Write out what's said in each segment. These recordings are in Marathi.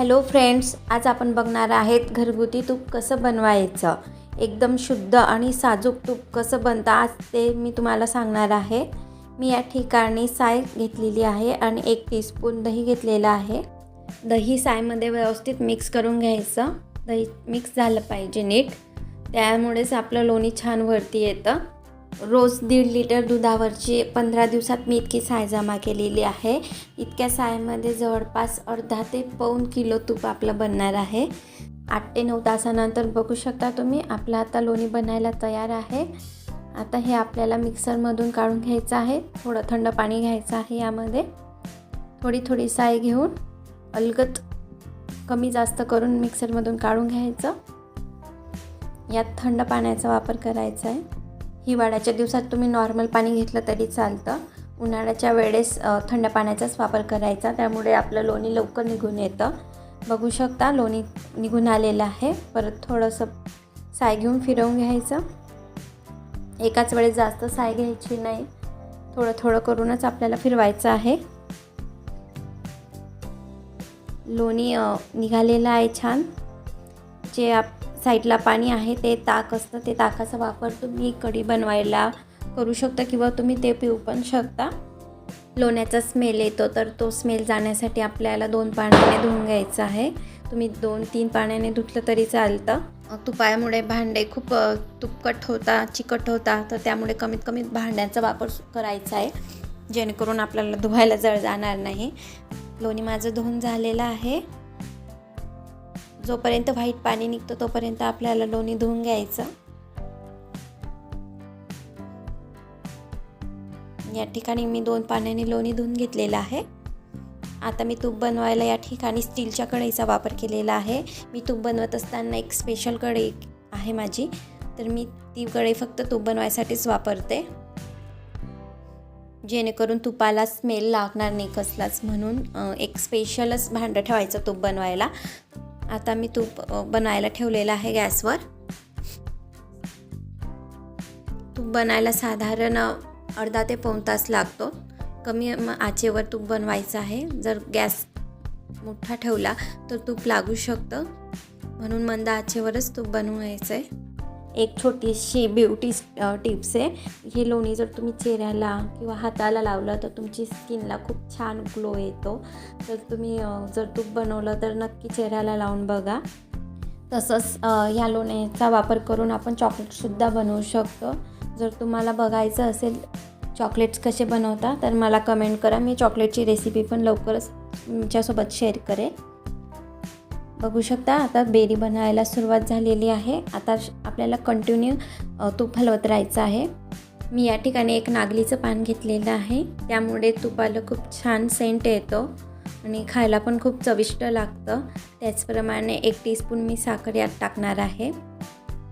हॅलो फ्रेंड्स आज आपण बघणार आहेत घरगुती तूप कसं बनवायचं. एकदम शुद्ध आणि साजूक तूप कसं बनतं आज ते मी तुम्हाला सांगणार आहे. मी या ठिकाणी साय घेतलेली आहे आणि एक टीस्पून दही घेतलेलं आहे. दही सायमध्ये व्यवस्थित मिक्स करून घ्यायचं. दही मिक्स झालं पाहिजे नीट. त्यामुळेच आपलं लोणी छान वरती येतं. रोज दीड लिटर दुधावरची पंधरा दिवसात मी इतकी साय जमा केलेली आहे. इतक्या सायमध्ये जवळपास अर्धा ते पाऊन किलो तूप आपलं बनणार आहे. आठ ते नऊ तासानंतर बघू शकता तुम्ही आपलं आता लोणी बनायला तयार आहे. आता हे आपल्याला मिक्सरमधून काढून घ्यायचं आहे. थोडं थंड पाणी घ्यायचं आहे यामध्ये. थोडी थोडी साय घेऊन अलगत कमी जास्त करून मिक्सरमधून काढून घ्यायचं. यात थंड पाण्याचा वापर करायचा आहे. हिवाळ्याच्या दिवसात तुम्ही नॉर्मल पाणी घेतलं तरी चालतं. उन्हाळ्याच्या वेळेस थंड पाण्याचाच वापर करायचा. त्यामुळे आपलं लोणी लवकर निघून येतं. बघू शकता लोणी निघून आलेलं आहे. परत थोडंसं साय घेऊन फिरवून घ्यायचं. एकाच वेळेस जास्त साय घ्यायची नाही. थोडं थोडं करूनच आपल्याला फिरवायचं आहे. लोणी निघालेलं आहे छान. जे आप साईडला पाणी आहे ते ताक असतं ते ताकाचा वापर तुम्ही कढी बनवायला करू शकता किंवा तुम्ही ते पिऊ पण शकता. लोण्याचा स्मेल येतो तर तो स्मेल जाण्यासाठी आपल्याला दोन पाण्याने धुवून घ्यायचं आहे. तुम्ही दोन तीन पाण्याने धुतलं तरी चालतं. तुपायामुळे तुपामुळे भांडे खूप तुपकट होता चिकट होता तर त्यामुळे कमीत कमी भांड्यांचा वापर करायचा आहे. जेणेकरून आपल्याला धुवायला जळ जाणार नाही. लोणी माझं धुवून झालेलं आहे. जोपर्यंत व्हाईट पाणी निघतं तोपर्यंत आपल्याला लोणी धुवून घ्यायचं. या ठिकाणी मी दोन पाण्याने लोणी धुवून घेतलेलं आहे. आता मी तूप बनवायला या ठिकाणी स्टीलच्या कढईचा वापर केलेला आहे. मी तूप बनवत असताना एक स्पेशल कढई आहे माझी. तर मी ती कढई फक्त तूप बनवायसाठीच वापरते. जेणेकरून तुपाला स्मेल लागणार नाही कसलाच म्हणून एक स्पेशलच भांडं ठेवायचं तूप बनवायला. आता मी तूप बनायला ठेवलेलं आहे गॅसवर. तूप बनायला साधारण अर्धा ते पाऊण तास लागतो. कमी आचेवर तूप बनवायचं आहे. जर गॅस मोठा ठेवला तर तूप लागू शकतं. म्हणून मंद आचेवरच तूप बनवायचं आहे एक छोटीशी ब्युटी टिप्स आहे. हे लोणी जर तुम्ही चेहऱ्याला किंवा हाताला लावलं तर तुमची स्किनला खूप छान ग्लो येतो. तर तुम्ही जर तूप बनवलं तर नक्की चेहऱ्याला लावून बघा. तसंच ह्या लोण्याचा वापर करून आपण चॉकलेटसुद्धा बनवू शकतो. जर तुम्हाला बघायचं असेल चॉकलेट्स कसे बनवता तर मला कमेंट करा. मी चॉकलेटची रेसिपी पण लवकरच तुमच्यासोबत शेअर करेन. बघू शकता आता बेरी बनायला सुरुवात झालेली आहे. आता श- आपल्याला कंटिन्यू तूप हलवत राहायचं आहे. मी या ठिकाणी एक नागलीचं पान घेतलेलं आहे. त्यामुळे तुपाला खूप छान सेंट येतो आणि खायला पण खूप चविष्ट लागतं. त्याचप्रमाणे एक टीस्पून मी साखर यात टाकणार आहे.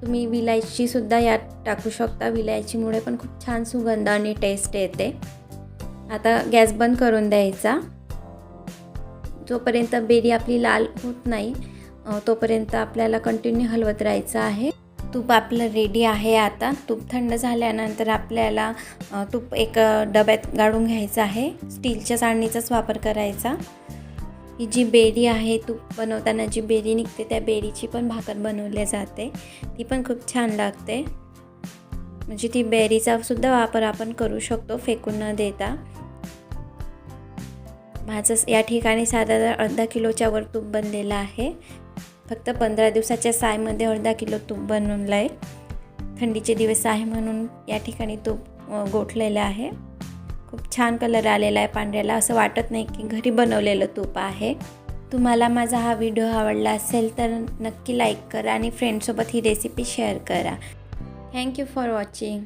तुम्ही विलायचीसुद्धा यात टाकू शकता. विलायचीमुळे पण खूप छान सुगंध आणि टेस्ट येते. आता गॅस बंद करून द्यायचा. जोपर्यंत बेरी आपली लाल होत नाही तोपर्यंत आपल्याला कंटिन्यू हलवत राहायचं आहे. तूप आपलं रेडी आहे आता. तूप थंड झाल्यानंतर आपल्याला तूप एक डब्यात गाळून घ्यायचं आहे. स्टीलच्या चाळणीचाच वापर करायचा. ही जी बेरी आहे तूप बनवताना जी बेरी निघते त्या बेरीची पण भाकर बनवली जाते. ती पण खूप छान लागते. म्हणजे ती बेरीचा सुद्धा वापर आपण करू शकतो फेकून न देता. माझं या ठिकाणी साधारण अर्धा किलोच्या वर तूप बनलेलं आहे. फक्त पंधरा दिवसाच्या सायमध्ये अर्धा किलो तूप बनवलं आहे. थंडीचे दिवस आहे म्हणून या ठिकाणी तूप गोठलेलं आहे. खूप छान कलर आलेला आहे पांढऱ्याला. असं वाटत नाही की घरी बनवलेलं तूप आहे. तुम्हाला माझा हा व्हिडिओ आवडला असेल तर नक्की लाईक करा आणि फ्रेंडसोबत ही रेसिपी शेअर करा. Thank you for watching